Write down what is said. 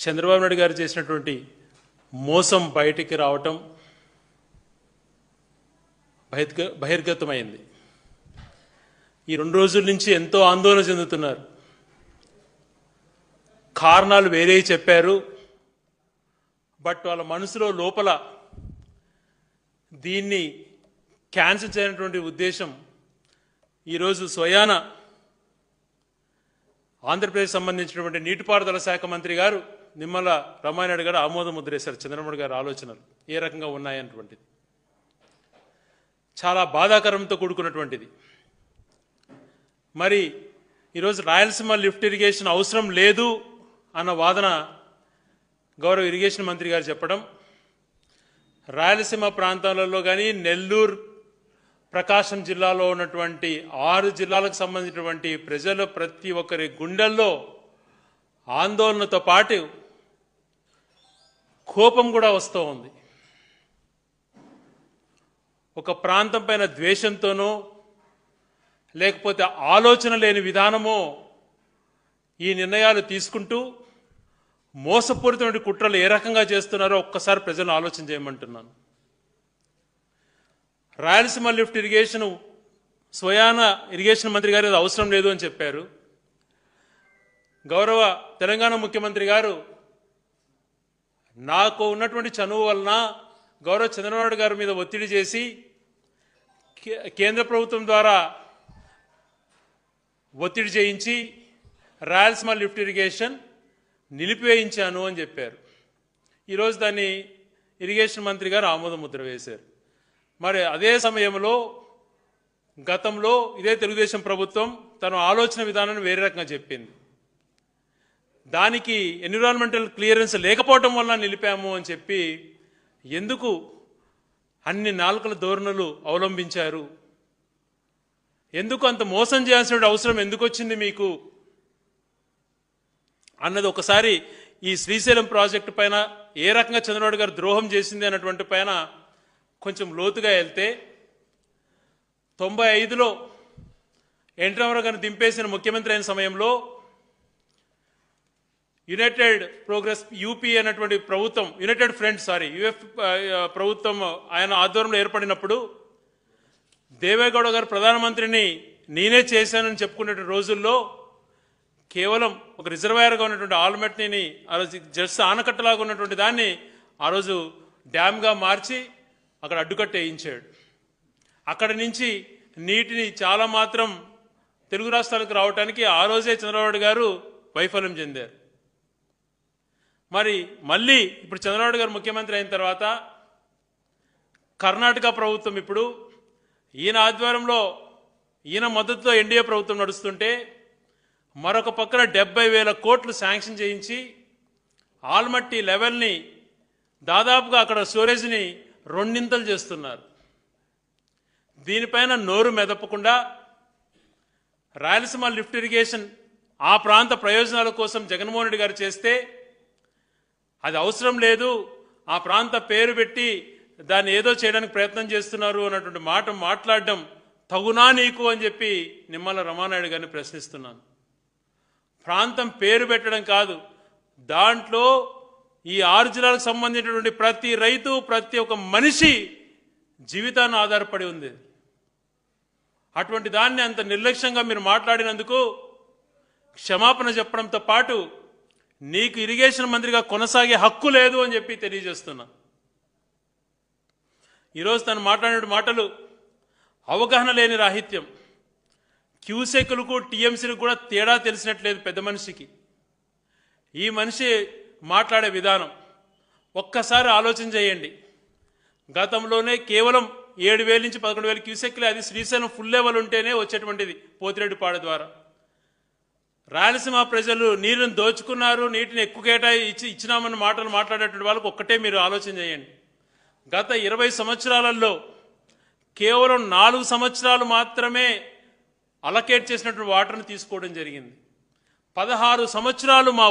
చంద్రబాబు నాయుడు గారు చేసినటువంటి మోసం బయటికి రావటం బహిర్గ బహిర్గతమైంది. ఈ రెండు రోజుల నుంచి ఎంతో ఆందోళన చెందుతున్నారు. కారణాలు వేరే చెప్పారు. బట్ వాళ్ళ మనసులో లోపల దీన్ని క్యాన్సిల్ చేయనటువంటి ఉద్దేశం ఈరోజు స్వయాన ఆంధ్రప్రదేశ్ సంబంధించినటువంటి నీటిపారుదల శాఖ మంత్రి గారు నిమ్మల రమానాయుడు గారు ఆమోద ముద్రేశారు చంద్రబాబు గారి ఆలోచనలు. ఏ రకంగా ఉన్నాయన్నటువంటిది. చాలా బాధాకరంతో కూడుకున్నటువంటిది. మరి ఈరోజు రాయలసీమ లిఫ్ట్ ఇరిగేషన్ అవసరం లేదు అన్న వాదన గౌరవ ఇరిగేషన్ మంత్రి గారు చెప్పడం రాయలసీమ ప్రాంతాలలో కానీ నెల్లూరు ప్రకాశం జిల్లాలో ఉన్నటువంటి ఆరు జిల్లాలకు సంబంధించినటువంటి ప్రజలు ప్రతి ఒక్కరి గుండెల్లో ఆందోళనతో పాటు కోపం కూడా వస్తూ ఉంది. ఒక ప్రాంతం పైన ద్వేషంతోనో లేకపోతే ఆలోచన లేని విధానమో ఈ నిర్ణయాలు తీసుకుంటూ మోసపూరితమైన కుట్రలు ఏ రకంగా చేస్తున్నారో ఒక్కసారి ప్రజలను ఆలోచన చేయమంటున్నాను. రాయలసీమ లిఫ్ట్ ఇరిగేషన్ స్వయాన ఇరిగేషన్ మంత్రి గారు అవసరం లేదు అని చెప్పారు. గౌరవ తెలంగాణ ముఖ్యమంత్రి గారు నాకు ఉన్నటువంటి చనువు వలన గౌరవ చంద్రబాబు గారి మీద ఒత్తిడి చేసి కే- కేంద్ర ప్రభుత్వం ద్వారా ఒత్తిడి చేయించి రాయలసీమ లిఫ్ట్ ఇరిగేషన్ నిలిపివేయించాను అని చెప్పారు. ఈరోజు దాన్ని ఇరిగేషన్ మంత్రి గారు ఆమోద ముద్ర వేశారు. మరి అదే సమయంలో గతంలో ఇదే తెలుగుదేశం ప్రభుత్వం తన ఆలోచన విధానాన్ని వేరే రకంగా చెప్పింది. దానికి ఎన్విరాన్మెంటల్ క్లియరెన్స్ లేకపోవటం వల్ల నిలిపాము అని చెప్పి ఎందుకు అన్ని నాలుకల ధోరణులు అవలంబించారు? ఎందుకు అంత మోసం చేయాల్సిన అవసరం ఎందుకు వచ్చింది మీకు? అన్నది ఒకసారి ఈ శ్రీశైలం ప్రాజెక్టు పైన ఏ రకంగా చంద్రబాబు గారు ద్రోహం చేసింది అన్నటువంటి పైన కొంచెం లోతుగా వెళ్తే తొంభై ఐదులో ఎన్టీ రామారావు గారిని దింపేసిన ముఖ్యమంత్రి అయిన సమయంలో యునైటెడ్ ప్రోగ్రెస్ యూపీ అనేటువంటి ప్రభుత్వం యునైటెడ్ ఫ్రంట్ సారీ యుఎఫ్ ప్రభుత్వం ఆయన ఆధ్వర్యంలో ఏర్పడినప్పుడు దేవేగౌడ గారు ప్రధానమంత్రిని నేనే చేశానని చెప్పుకునే రోజుల్లో కేవలం ఒక రిజర్వాయర్గా ఉన్నటువంటి ఆల్మెట్ని ఆ రోజు జస్ట్ ఆనకట్టలాగా ఉన్నటువంటి దాన్ని ఆ రోజు డ్యామ్గా మార్చి అక్కడ అడ్డుకట్ట వేయించాడు. అక్కడి నుంచి నీటిని చాలా మాత్రం తెలుగు రాష్ట్రాలకు రావడానికి ఆ రోజే చంద్రబాబు గారు వైఫల్యం చెందారు. మరి మళ్ళీ ఇప్పుడు చంద్రబాబు గారు ముఖ్యమంత్రి అయిన తర్వాత కర్ణాటక ప్రభుత్వం ఇప్పుడు ఈయన ఆధ్వర్యంలో ఈయన మద్దతుతో ఎన్డీఏ ప్రభుత్వం నడుస్తుంటే మరొక పక్కన డెబ్బై వేల కోట్లు శాంక్షన్ చేయించి ఆల్మట్టి లెవెల్ని దాదాపుగా అక్కడ స్టోరేజ్ని రెండింతలు చేస్తున్నారు. దీనిపైన నోరు మెదపకుండా రాయలసీమ లిఫ్ట్ ఇరిగేషన్ ఆ ప్రాంత ప్రయోజనాల కోసం జగన్మోహన్ రెడ్డి గారు చేస్తే అది అవసరం లేదు. ఆ ప్రాంత పేరు పెట్టి దాన్ని ఏదో చేయడానికి ప్రయత్నం చేస్తున్నారు అన్నటువంటి మాట మాట్లాడడం తగునా నీకు అని చెప్పి నిమ్మల రమానాయుడు గారిని ప్రశ్నిస్తున్నాను. ప్రాంతం పేరు పెట్టడం కాదు. దాంట్లో ఈ ఆరు జిల్లాలకు సంబంధించినటువంటి ప్రతి రైతు ప్రతి ఒక్క మనిషి జీవితాన్ని ఆధారపడి ఉంది. అటువంటి దాన్ని అంత నిర్లక్ష్యంగా మీరు మాట్లాడినందుకు క్షమాపణ చెప్పడంతో పాటు నీకు ఇరిగేషన్ మంత్రిగా కొనసాగే హక్కు లేదు అని చెప్పి తెలియజేస్తున్నా. ఈరోజు తను మాట్లాడిన మాటలు అవగాహన లేని రాహిత్యం. క్యూసెక్లకు టీఎంసీలకు కూడా తేడా తెలిసినట్లేదు పెద్ద మనిషికి. ఈ మనిషి మాట్లాడే విధానం ఒక్కసారి ఆలోచన చేయండి. గతంలోనే కేవలం ఏడు వేల నుంచి పదకొండు వేల క్యూసెక్లే అది శ్రీశైలం ఫుల్ లెవెల్ ఉంటేనే వచ్చేటువంటిది పోతిరెడ్డిపాడు ద్వారా. రాయలసీమ ప్రజలు నీరుని దోచుకున్నారు నీటిని ఎక్కువ కేటాయి ఇచ్చి ఇచ్చినామన్న మాటలు మాట్లాడేటువంటి వాళ్ళకు ఒక్కటే మీరు ఆలోచన చేయండి. గత ఇరవై సంవత్సరాలలో కేవలం నాలుగు సంవత్సరాలు మాత్రమే అలకేట్ చేసినటువంటి వాటర్ని తీసుకోవడం జరిగింది. పదహారు సంవత్సరాలు మా